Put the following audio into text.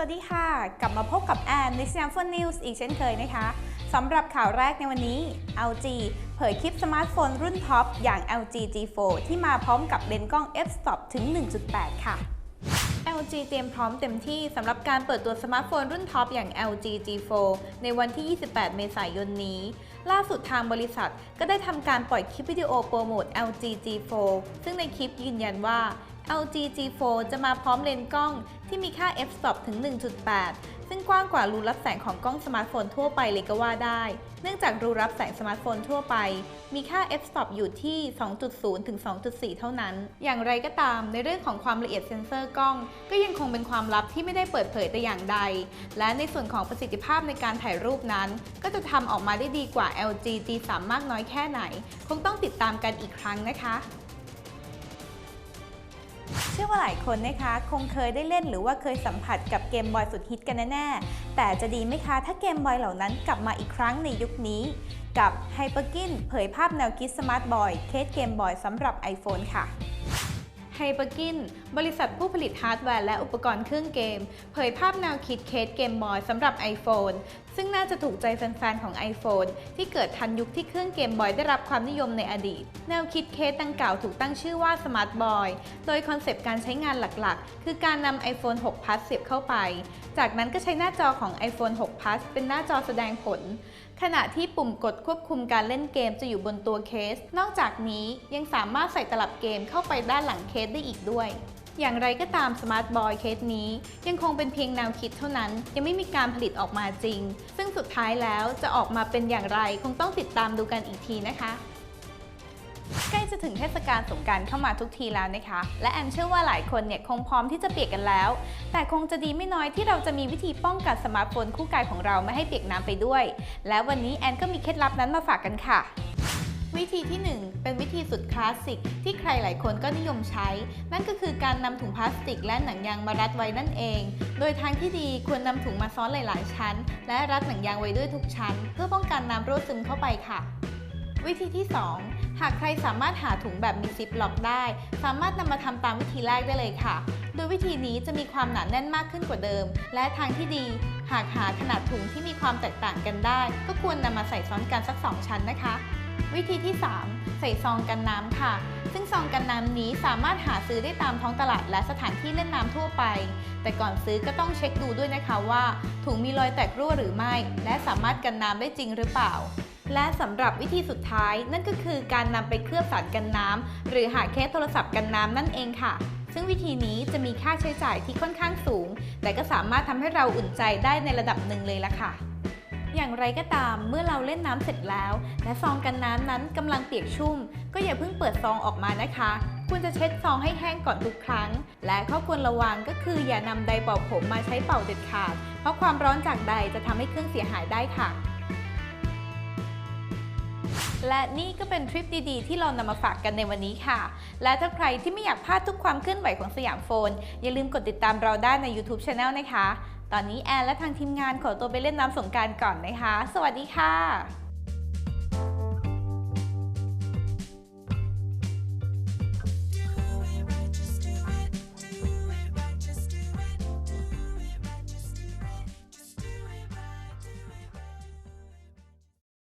วัสดีค่ะ กลับมาพบกับแอนใน s ยามฟนนิวส์อีกเช่นเคยนะคะสำหรับข่าวแรกในวันนี้ LG เผยคลิปสมาร์ทโฟนรุ่นท็อปอย่าง LG G4 ที่มาพร้อมกับเลนส์กล้อง f-stop ถึง 1.8 ค่ะ LG เตรียมพร้อมเต็มที่สำหรับการเปิดตัวสมาร์ทโฟนรุ่นท็อปอย่าง LG G4 ในวันที่ 28 เมษายนนี้ ล่าสุดทางบริษัทก็ได้ทำการปล่อยคลิปวิดีโอโปรโมท LG G4 ซึ่งในคลิปยืนยันว่า LG G4 จะมาพร้อมเลนส์กล้องที่มีค่า f-stop ถึง 1.8 ซึ่งกว้างกว่ารูรับแสงของกล้องสมาร์ทโฟนทั่วไปเลยก็ว่าได้ เนื่องจากรูรับแสงสมาร์ทโฟนทั่วไป มีค่า f-stop อยู่ที่ 2.0 ถึง 2.4 เท่านั้น อย่างไรก็ตามในเรื่องของความละเอียดเซ็นเซอร์กล้อง ก็ยังคงเป็นความลับที่ไม่ได้เปิดเผยแต่อย่างใด และในส่วนของประสิทธิภาพในการถ่ายรูปนั้น ก็จะทำออกมาได้ดีกว่า LG G3 มากน้อยแค่ไหน คงต้องติดตามกันอีกครั้งนะคะ ชื่อว่าหลายคนนะคะ คงเคยได้เล่นหรือว่าเคยสัมผัสกับเกมบอยสุดฮิตกันแน่ๆแต่จะดีไหมคะถ้าเกมบอยเหล่านั้นกลับมาอีกครั้งในยุคนี้ กับ h y p e r g i n เผยภาพแนวคิดสมาร์ทบอยเคสเกมบอยสำหรับ iPhone ค่ะไฮเปอร์กินบริษัทผู้ผลิตฮาร์ดแวร์และอุปกรณ์เครื่องเกม เผยภาพแนวคิดเคสเกมบอยสำหรับ iPhone ซึ่งน่าจะถูกใจแฟนๆ ของ iPhone ที่เกิดทันยุคที่เครื่องเกมบอยได้รับความนิยมในอดีต แนวคิดเคสดังกล่าวถูกตั้งชื่อว่า Smart Boy โดยคอนเซปต์การใช้งานหลักๆ คือการนำ iPhone 6 Plus เสียบเข้าไป จากนั้นก็ใช้หน้าจอของ iPhone 6 Plus เป็นหน้าจอแสดงผล ขณะที่ปุ่มกดควบคุมการเล่นเกมจะอยู่บนตัวเคส นอกจากนี้ยังสามารถใส่ตลับเกมเข้าไปด้านหลังเคสได้อีกด้วย อย่างไรก็ตาม Smart Boy เคสนี้ ยังคงเป็นเพียงแนวคิดเท่านั้น ยังไม่มีการผลิตออกมาจริง ซึ่งสุดท้ายแล้วจะออกมาเป็นอย่างไรคงต้องติดตามดูกันอีกทีนะคะใกล้จะถึงเทศกาลสงกรารเข้ามาทุกทีแล้วนะคะ และแอนเชื่อว่าหลายคนเนี่ยคงพร้อมที่จะเปียกกันแล้ว แต่คงจะดีไม่น้อยที่เราจะมีวิธีป้องกันสมาร์ทโฟนคู่กายของเราไม่ให้เปียกน้ำไปด้วย และวันนี้แอนก็มีเคล็ดลับนั้นมาฝากกันค่ะ วิธีที่ 1 เป็นวิธีสุดคลาสสิกที่ใครหลายคนก็นิยมใช้ นั่นก็คือการนำถุงพลาสติกและหนังยางมารัดไว้นั่นเอง โดยทางที่ดีควรนำถุงมาซ้อนหลาย ๆ ชั้น และรัดหนังยางไว้ด้วยทุกชั้น เพื่อป้องกันน้ำรั่วซึมเข้าไปค่ะวิธีที่ 2 หากใครสามารถหาถุงแบบมีซิปล็อกได้ สามารถนำมาทำตามวิธีแรกได้เลยค่ะ โดยวิธีนี้จะมีความหนาแน่นมากขึ้นกว่าเดิม และทางที่ดี หากหาขนาดถุงที่มีความแตกต่างกันได้ ก็ควรนำมาใส่ซ้อนกันสัก 2 ชั้นนะคะ วิธีที่ 3 ใส่ซองกันน้ำค่ะ ซึ่งซองกันน้ำนี้สามารถหาซื้อได้ตามท้องตลาดและสถานที่เล่นน้ำทั่วไป แต่ก่อนซื้อก็ต้องเช็คดูด้วยนะคะว่า ถุงมีรอยแตกรั่วหรือไม่ และสามารถกันน้ำได้จริงหรือเปล่า และสำหรับวิธีสุดท้ายนั่นก็คือการนำไปเคลือบสารกันน้ำหรือหาเคสโทรศัพท์กันน้ำนั่นเองค่ะซึ่งวิธีนี้จะมีค่าใช้จ่ายที่ค่อนข้างสูง แต่ก็สามารถทำให้เราอุ่นใจได้ในระดับหนึ่งเลยละค่ะ อย่างไรก็ตามเมื่อเราเล่นน้ำเสร็จแล้ว และซองกันน้ำนั้นกำลังเปียกชุ่ม ก็อย่าเพิ่งเปิดซองออกมานะคะควรจะเช็ดซองให้แห้งก่อนทุกครั้ง และข้อควรระวังก็คืออย่านำไดร์เป่าผมมาใช้เป่าเด็ดขาด เพราะความร้อนจากไดร์จะทำให้เครื่องเสียหายได้ค่ะ และนี่ก็เป็นทริปดีๆ ที่เรานำมาฝากกันในวันนี้ค่ะ และถ้าใครที่ไม่อยากพลาดทุกความเคลื่อนไหวของสยามโฟน อย่าลืมกดติดตามเราได้ใน YouTube Channel นะคะ ตอนนี้แอนและทางทีมงานขอตัวไปเล่นน้ำสงการก่อนนะคะ สวัสดีค่ะ